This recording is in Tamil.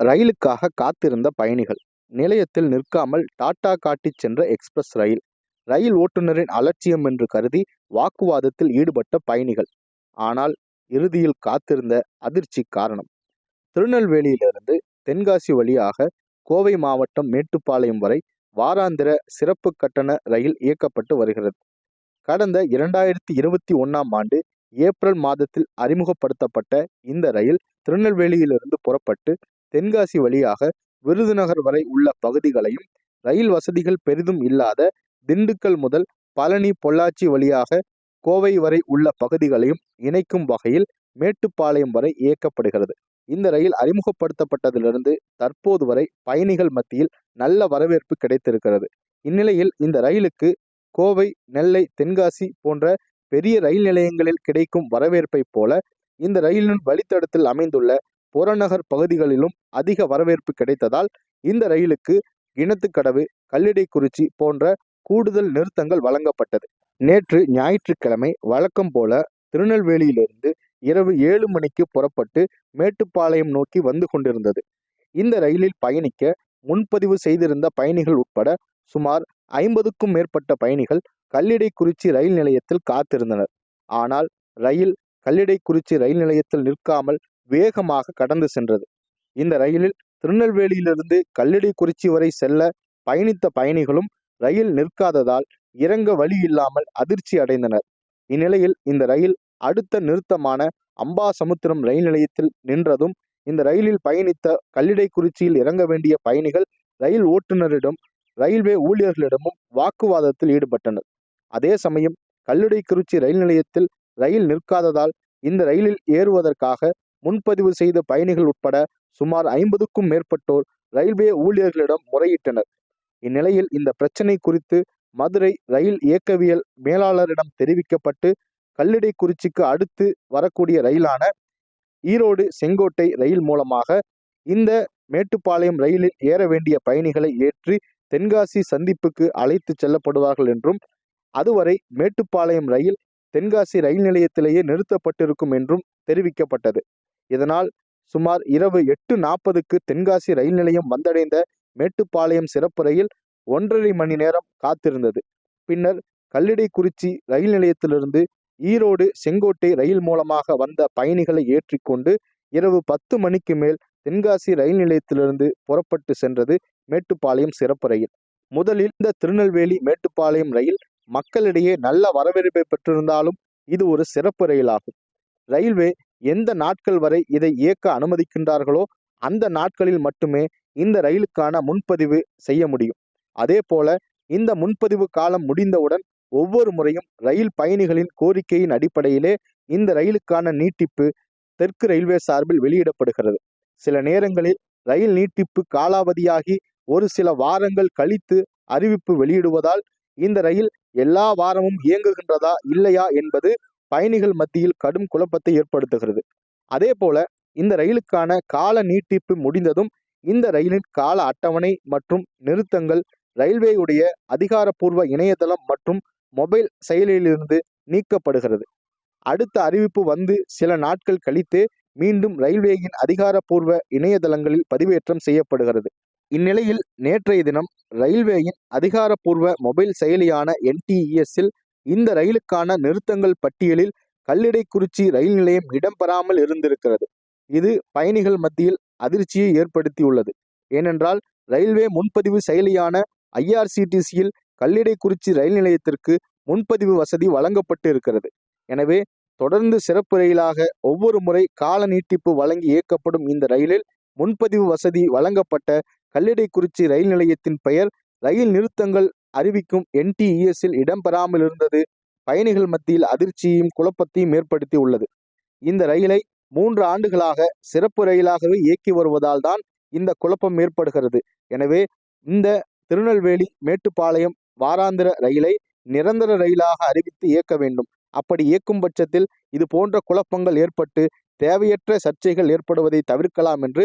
ரயிலுக்காக காத்திருந்த பயணிகள். நிலையத்தில் நிற்காமல் டாடா காட்டிச் சென்ற எக்ஸ்பிரஸ் ரயில். ரயில் ஓட்டுநரின் அலட்சியம் என்று கருதி வாக்குவாதத்தில் ஈடுபட்ட பயணிகள். ஆனால் இறுதியில் காத்திருந்த அதிர்ச்சி காரணம். திருநெல்வேலியிலிருந்து தென்காசி வழியாக கோவை மாவட்டம் மேட்டுப்பாளையம் வரை வாராந்திர சிறப்பு கட்டண ரயில் இயக்கப்பட்டு வருகிறது. கடந்த இரண்டாயிரத்தி இருபத்தி ஒன்னாம் ஆண்டு ஏப்ரல் மாதத்தில் அறிமுகப்படுத்தப்பட்ட இந்த ரயில் திருநெல்வேலியிலிருந்து புறப்பட்டு தென்காசி வழியாக விருதுநகர் வரை உள்ள பகுதிகளையும் ரயில் வசதிகள் பெரிதும் இல்லாத திண்டுக்கல் முதல் பழனி பொள்ளாச்சி வழியாக கோவை வரை உள்ள பகுதிகளையும் இணைக்கும் வகையில் மேட்டுப்பாளையம் வரை இயக்கப்படுகிறது. இந்த ரயில் அறிமுகப்படுத்தப்பட்டதிலிருந்து தற்போது வரை பயணிகள் மத்தியில் நல்ல வரவேற்பு கிடைத்திருக்கிறது. இந்நிலையில் இந்த ரயிலுக்கு கோவை நெல்லை தென்காசி போன்ற பெரிய ரயில் நிலையங்களில் கிடைக்கும் வரவேற்பைப் போல இந்த ரயிலின் வழித்தடத்தில் அமைந்துள்ள புறநகர் பகுதிகளிலும் அதிக வரவேற்பு கிடைத்ததால் இந்த ரயிலுக்கு கிணத்துக்கடவு கல்லிடைக்குறிச்சி போன்ற கூடுதல் நிறுத்தங்கள் வழங்கப்பட்டது. நேற்று ஞாயிற்றுக்கிழமை வழக்கம் போல திருநெல்வேலியிலிருந்து இரவு ஏழு மணிக்கு புறப்பட்டு மேட்டுப்பாளையம் நோக்கி வந்து கொண்டிருந்தது. இந்த ரயிலில் பயணிக்க முன்பதிவு செய்திருந்த பயணிகள் உட்பட சுமார் ஐம்பதுக்கும் மேற்பட்ட பயணிகள் கல்லிடைக்குறிச்சி ரயில் நிலையத்தில் காத்திருந்தனர். ஆனால் ரயில் கல்லிடைக்குறிச்சி ரயில் நிலையத்தில் நிற்காமல் வேகமாக கடந்து சென்றது. இந்த ரயிலில் திருநெல்வேலியிலிருந்து கல்லிடைக்குறிச்சி வரை செல்ல பயணித்த பயணிகளும் ரயில் நிற்காததால் இறங்க வழி இல்லாமல் அதிர்ச்சி அடைந்தனர். இந்நிலையில் இந்த ரயில் அடுத்த நிறுத்தமான அம்பாசமுத்திரம் ரயில் நிலையத்தில் நின்றதும் இந்த ரயிலில் பயணித்த கல்லிடைக்குறிச்சியில் இறங்க வேண்டிய பயணிகள் ரயில் ஓட்டுநரிடம் ரயில்வே ஊழியர்களிடமும் வாக்குவாதத்தில் ஈடுபட்டனர். அதே சமயம் கல்லிடைக்குறிச்சி ரயில் நிலையத்தில் ரயில் நிற்காததால் இந்த ரயிலில் ஏறுவதற்காக முன்பதிவு செய்த பயணிகள் உட்பட சுமார் ஐம்பதுக்கும் மேற்பட்டோர் ரயில்வே ஊழியர்களிடம் முறையிட்டனர். இந்நிலையில் இந்த பிரச்சனை குறித்து மதுரை ரயில் இயக்கவியல் மேலாளரிடம் தெரிவிக்கப்பட்டு கல்லிடைக்குறிச்சிக்கு அடுத்து வரக்கூடிய ரயிலான ஈரோடு செங்கோட்டை ரயில் மூலமாக இந்த மேட்டுப்பாளையம் ரயிலில் ஏற வேண்டிய பயணிகளை ஏற்றி தென்காசி சந்திப்புக்கு அழைத்து செல்லப்படுவார்கள் என்றும் அதுவரை மேட்டுப்பாளையம் ரயில் தென்காசி ரயில் நிலையத்திலேயே நிறுத்தப்பட்டிருக்கும் என்றும் தெரிவிக்கப்பட்டது. இதனால் சுமார் இரவு எட்டு நாற்பதுக்கு தென்காசி ரயில் நிலையம் வந்தடைந்த மேட்டுப்பாளையம் சிறப்பு ரயில் ஒன்றரை மணி நேரம் காத்திருந்தது. பின்னர் கல்லிடைக்குறிச்சி ரயில் நிலையத்திலிருந்து ஈரோடு செங்கோட்டை ரயில் மூலமாக வந்த பயணிகளை ஏற்றிக்கொண்டு இரவு பத்து மணிக்கு மேல் தென்காசி ரயில் நிலையத்திலிருந்து புறப்பட்டு சென்றது மேட்டுப்பாளையம் சிறப்பு ரயில். முதலில் இந்த திருநெல்வேலி மேட்டுப்பாளையம் ரயில் மக்களிடையே நல்ல வரவேற்பை பெற்றிருந்தாலும் இது ஒரு சிறப்பு ரயிலாகும். ரயில்வே எந்த நாட்கள் வரை இதை இயக்க அனுமதிக்கின்றார்களோ அந்த நாட்களில் மட்டுமே இந்த ரயிலுக்கான முன்பதிவு செய்ய முடியும். அதே போல இந்த முன்பதிவு காலம் முடிந்தவுடன் ஒவ்வொரு முறையும் ரயில் பயணிகளின் கோரிக்கையின் அடிப்படையிலே இந்த ரயிலுக்கான நீட்டிப்பு தெற்கு ரயில்வே சார்பில் வெளியிடப்படுகிறது. சில நேரங்களில் ரயில் நீட்டிப்பு காலாவதியாகி ஒரு சில வாரங்கள் கழித்து அறிவிப்பு வெளியிடுவதால் இந்த ரயில் எல்லா வாரமும் இயங்குகின்றதா இல்லையா என்பது பயணிகள் மத்தியில் கடும் குழப்பத்தை ஏற்படுத்துகிறது. அதே போல இந்த ரயிலுக்கான கால நீட்டிப்பு முடிந்ததும் இந்த ரயிலின் கால அட்டவணை மற்றும் நிறுத்தங்கள் ரயில்வேயுடைய அதிகாரப்பூர்வ இணையதளம் மற்றும் மொபைல் செயலியிலிருந்து நீக்கப்படுகிறது. அடுத்த அறிவிப்பு வந்து சில நாட்கள் கழித்து மீண்டும் ரயில்வேயின் அதிகாரப்பூர்வ இணையதளங்களில் பதிவேற்றம் செய்யப்படுகிறது. இந்நிலையில் நேற்றைய தினம் ரயில்வேயின் அதிகாரப்பூர்வ மொபைல் செயலியான என்டிஇஎஸ்ஸில் இந்த ரயிலுக்கான நிறுத்தங்கள் பட்டியலில் கல்லிடைக்குறிச்சி ரயில் நிலையம் இடம்பெறாமல் இருந்திருக்கிறது. இது பயணிகள் மத்தியில் அதிர்ச்சியை ஏற்படுத்தியுள்ளது. ஏனென்றால் ரயில்வே முன்பதிவு செயலியான ஐஆர்சிடிசியில் கல்லிடைக்குறிச்சி ரயில் நிலையத்திற்கு முன்பதிவு வசதி வழங்கப்பட்டு இருக்கிறது எனவே தொடர்ந்து சிறப்பு ரயிலாக ஒவ்வொரு முறை கால நீட்டிப்பு வழங்கி இயக்கப்படும் இந்த ரயிலில் முன்பதிவு வசதி வழங்கப்பட்ட கல்லிடைக்குறிச்சி ரயில் நிலையத்தின் பெயர் ரயில் நிறுத்தங்கள் அறிவிக்கும் என்டிஇஎஸ்ஸில் இடம்பெறாமல் இருந்தது. பயணிகள் மத்தியில் அதிர்ச்சியையும் குழப்பத்தையும் ஏற்படுத்தி உள்ளது இந்த ரயிலை மூன்று ஆண்டுகளாக சிறப்பு ரயிலாகவே இயக்கி வருவதால் தான் இந்த குழப்பம் ஏற்படுகிறது. எனவே இந்த திருநெல்வேலி மேட்டுப்பாளையம் வாராந்திர ரயிலை நிரந்தர ரயிலாக அறிவித்து இயக்க வேண்டும். அப்படி இயக்கும் பட்சத்தில் இது போன்ற குழப்பங்கள் ஏற்பட்டு தேவையற்ற சர்ச்சைகள் ஏற்படுவதை தவிர்க்கலாம் என்று